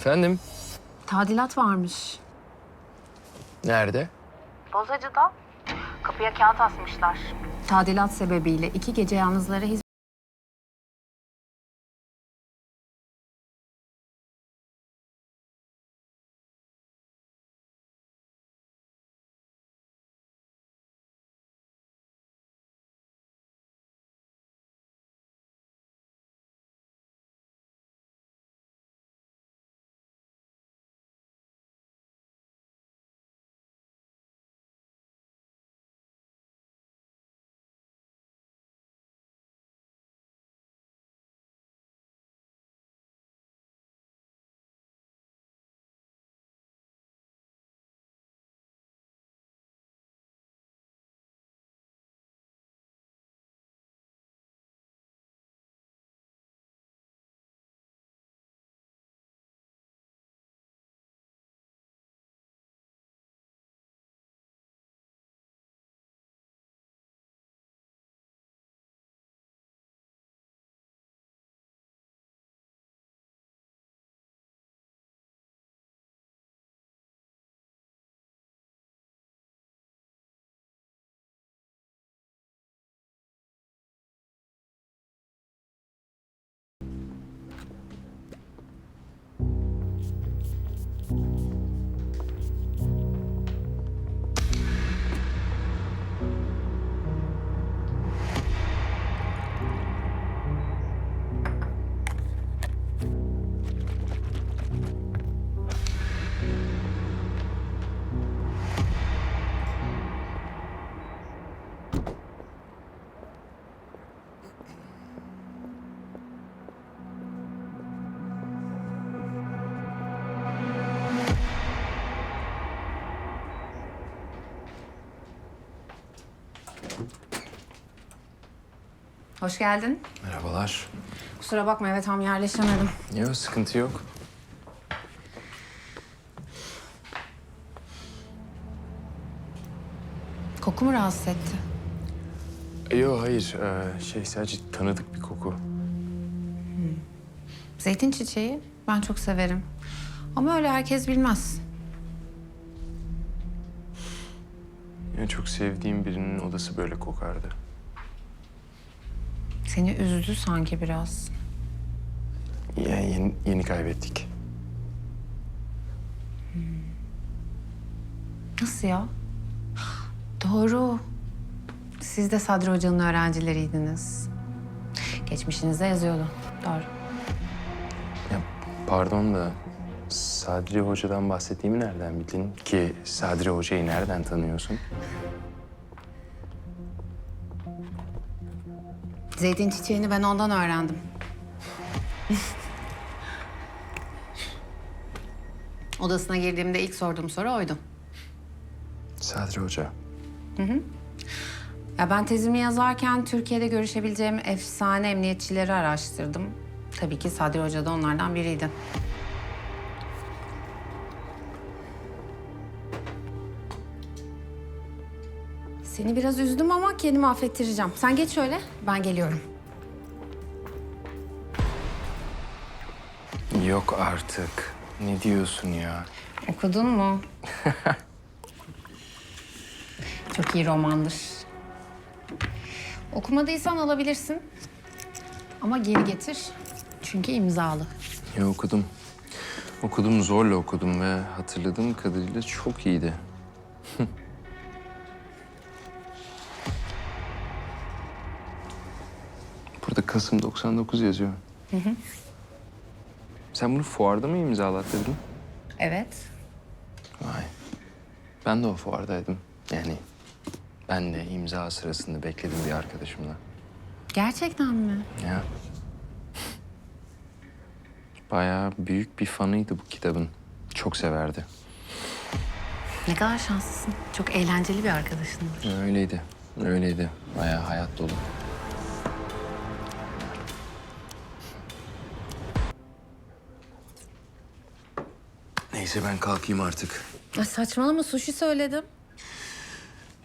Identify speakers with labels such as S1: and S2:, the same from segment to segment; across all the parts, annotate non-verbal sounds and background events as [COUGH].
S1: Efendim?
S2: Tadilat varmış.
S1: Nerede?
S2: Bozacı'da. Kapıya kağıt asmışlar. Tadilat sebebiyle iki gece yalnızlara hizmet... Hoş geldin.
S1: Merhabalar.
S2: Kusura bakma eve tam yerleşemedim.
S1: Yok sıkıntı yok.
S2: Koku mu rahatsız etti?
S1: Yok hayır. Ee, şey sadece tanıdık bir koku.
S2: Zeytin çiçeği ben çok severim. Ama öyle herkes bilmez.
S1: Yani çok sevdiğim birinin odası böyle kokardı.
S2: Seni üzdü sanki biraz.
S1: Yani yeni, yeni kaybettik.
S2: Nasıl ya? Doğru. Siz de Sadri Hoca'nın öğrencileriydiniz. Geçmişinizde yazıyordu. Doğru.
S1: Ya pardon da Sadri Hoca'dan bahsettiğimi nereden bildin? Ki Sadri Hoca'yı nereden tanıyorsun?
S2: Zeytin çiçeğini ben ondan öğrendim. Odasına girdiğimde ilk sorduğum soru oydu.
S1: Sadri Hoca.
S2: Ya ben tezimi yazarken Türkiye'de görüşebileceğim efsane emniyetçileri araştırdım. Tabii ki Sadri Hoca da onlardan biriydi. Seni biraz üzdüm ama kendimi affettireceğim. Sen geç şöyle, ben geliyorum.
S1: Yok artık. Ne diyorsun ya?
S2: Okudun mu? [LAUGHS] Çok iyi romandır. Okumadıysan alabilirsin. Ama geri getir. Çünkü imzalı.
S1: Ya okudum. Okudum zorla okudum ve hatırladığım kadarıyla çok iyiydi. [LAUGHS] Kasım 99 yazıyor. Sen bunu fuarda mı imzalattırdın?
S2: Evet.
S1: Vay. Ben de o fuardaydım. Yani ben de imza sırasında bekledim bir arkadaşımla.
S2: Gerçekten mi?
S1: Ya. Bayağı büyük bir fanıydı bu kitabın. Çok severdi.
S2: Ne kadar şanslısın. Çok eğlenceli bir arkadaşındır.
S1: Öyleydi. Öyleydi. Bayağı hayat dolu. Neyse ben kalkayım artık.
S2: Ay saçmalama sushi söyledim.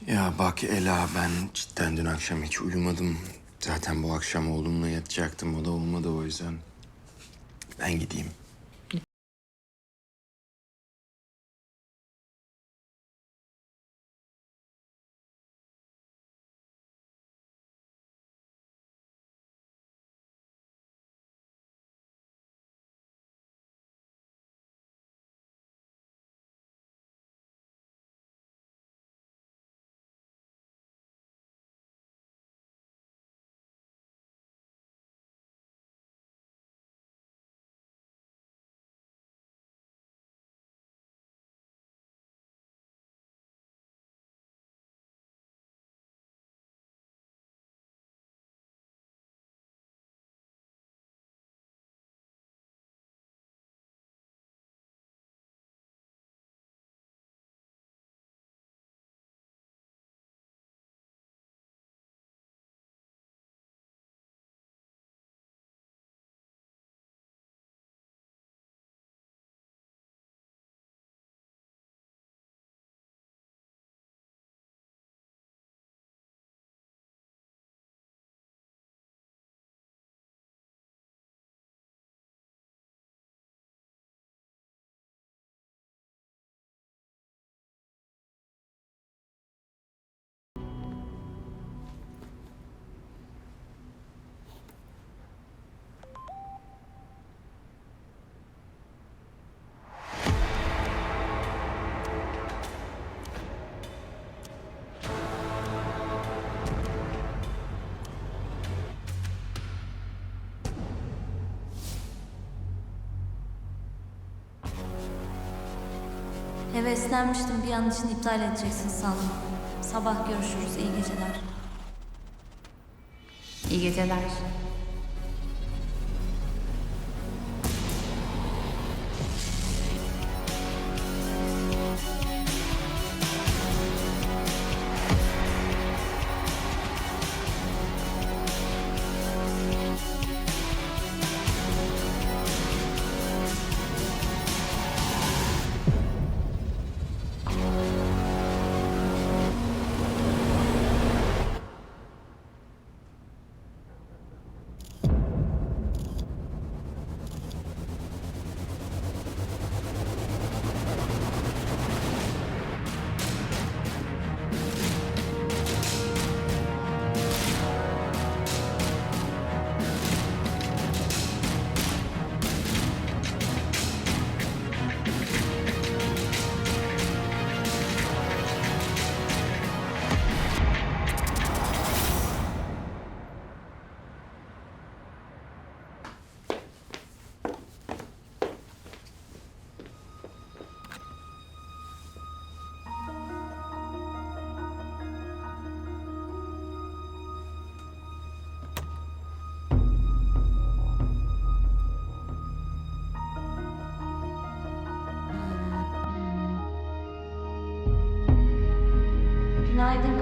S1: Ya bak Ela ben cidden dün akşam hiç uyumadım. Zaten bu akşam oğlumla yatacaktım. O da olmadı o yüzden. Ben gideyim.
S3: Heveslenmiştim bir an için iptal edeceksin sandım. Sabah görüşürüz. iyi geceler.
S2: İyi geceler.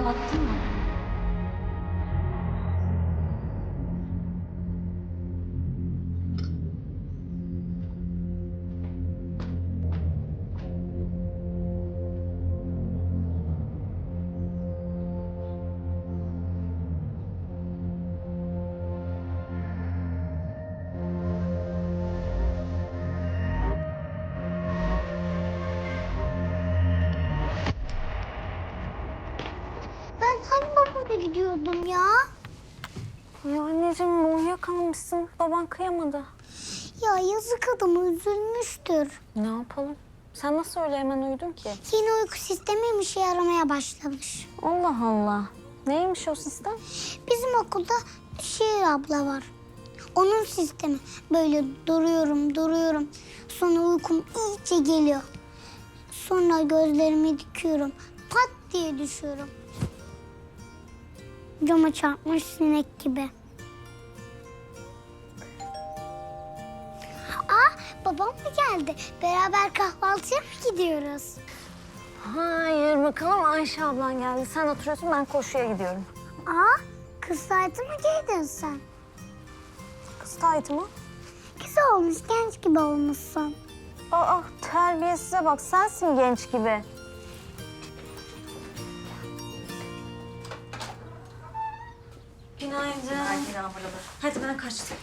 S3: Günaydın
S4: babama gidiyordum ya.
S5: Ya anneciğim uyuyakalmışsın. Baban kıyamadı.
S4: Ya yazık adam üzülmüştür.
S5: Ne yapalım? Sen nasıl öyle hemen uyudun ki?
S4: Yeni uyku sistemi işe yaramaya başlamış.
S5: Allah Allah. Neymiş o sistem?
S4: Bizim okulda Şiir abla var. Onun sistemi. Böyle duruyorum, duruyorum. Sonra uykum iyice geliyor. Sonra gözlerimi dikiyorum. Pat diye düşüyorum. Cama çarpmış sinek gibi. Aa, babam mı geldi? Beraber kahvaltıya mı gidiyoruz?
S5: Hayır bakalım Ayşe ablan geldi. Sen oturuyorsun ben koşuya gidiyorum.
S4: Aa, kız saati mi giydin sen?
S5: Kız taytı mı?
S4: Güzel olmuş, genç gibi olmuşsun.
S5: Aa terbiyesize bak sensin genç gibi. Günaydın Hadi ben kaçtım.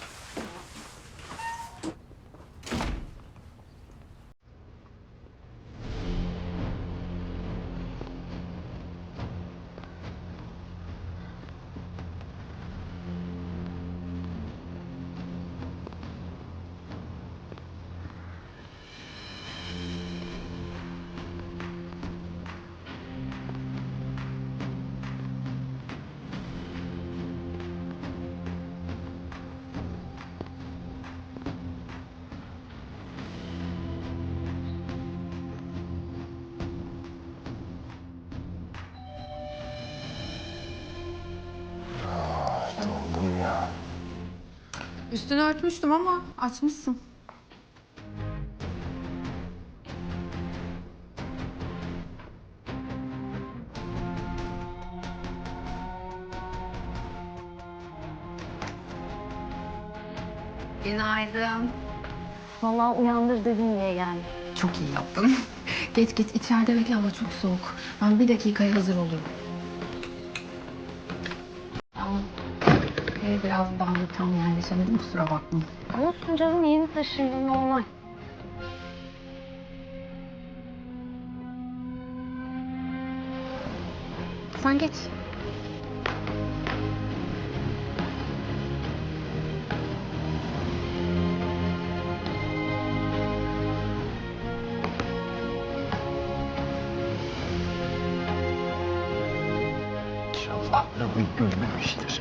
S2: Üstünü örtmüştüm ama açmışsın. Günaydın.
S5: Vallahi uyandır dedin diye geldim.
S2: Çok iyi yaptın. geç geç içeride bekle hava çok soğuk. Ben bir dakikaya hazır olurum. Biraz daha tam yerleşemedim kusura bakma.
S5: Olsun canım yeni taşındın normal.
S2: Sen geç.
S1: İnşallah arabayı görmemiştir.